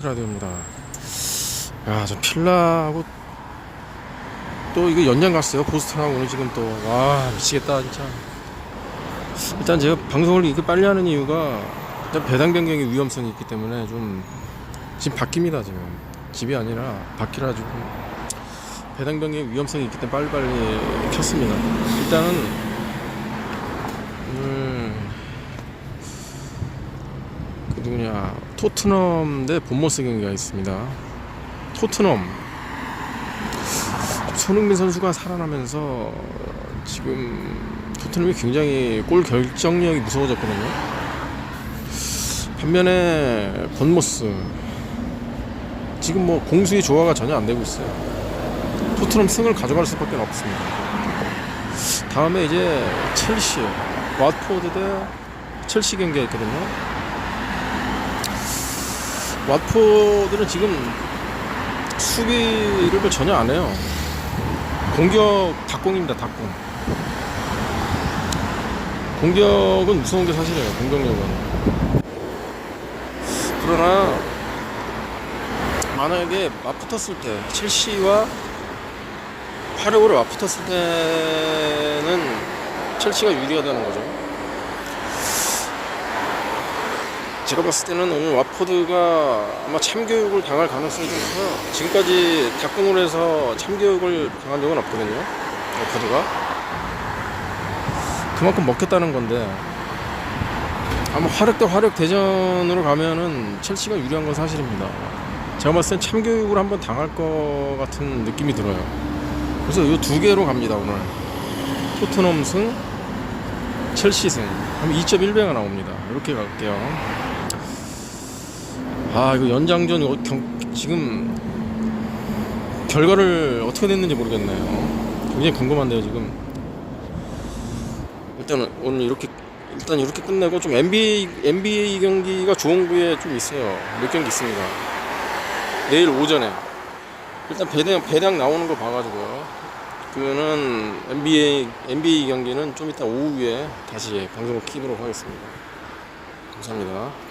라디오입니다. 야, 저 필라하고 또 이거 연장 갔어요. 보스턴하고 오늘 지금 또. 와, 미치겠다, 진짜. 일단 제가 방송을 이렇게 빨리 하는 이유가 일단 배당 변경의 위험성이 있기 때문에 좀 지금 바뀝니다, 지금. 집이 아니라 바뀌라 지고 배당 변경의 위험성이 있기 때문에 빨리빨리 켰습니다. 일단은 오늘 그 누구냐 토트넘 대 본머스 경기가 있습니다. 토트넘 손흥민 선수가 살아나면서 지금 토트넘이 굉장히 골 결정력이 무서워졌거든요. 반면에 본머스 지금 뭐 공수의 조화가 전혀 안 되고 있어요. 토트넘 승을 가져갈 수밖에 없습니다. 다음에 이제 첼시, 왓포드 대 첼시 경기가 있거든요. 왓포드는 지금 수비를 전혀 안 해요. 공격 닭공입니다, 닭공. 공격은 무서운 게 사실이에요, 공격력은. 그러나, 만약에 맞붙었을 때, 첼시와 화력으로 맞붙었을 때는 첼시가 유리하다는 거죠. 제가 봤을 때는 오늘 와포드가 아마 참교육을 당할 가능성이 좀 커요. 지금까지 해서 참교육을 당한 적은 없거든요. 와포드가. 그만큼 먹겠다는 건데 아마 화력 대 화력 대전으로 가면은 첼시가 유리한 건 사실입니다. 제가 봤을 땐 참교육을 한번 당할 것 같은 느낌이 들어요. 그래서 이 두 개로 갑니다 오늘. 토트넘 승, 첼시 승. 그럼 2.1배가 나옵니다. 이렇게 갈게요. 아 이거 연장전 이거 경, 지금 결과를 어떻게 됐는지 모르겠네요. 굉장히 궁금한데요 지금. 일단 오늘 이렇게 일단 이렇게 끝내고 좀 NBA NBA 경기가 좋은 구에 좀 있어요. 몇 경기 있습니다. 내일 오전에 일단 배당 배당 나오는 거 봐가지고요. 그거는 NBA NBA 경기는 좀 이따 오후에 다시 방송을 키도록 하겠습니다. 감사합니다.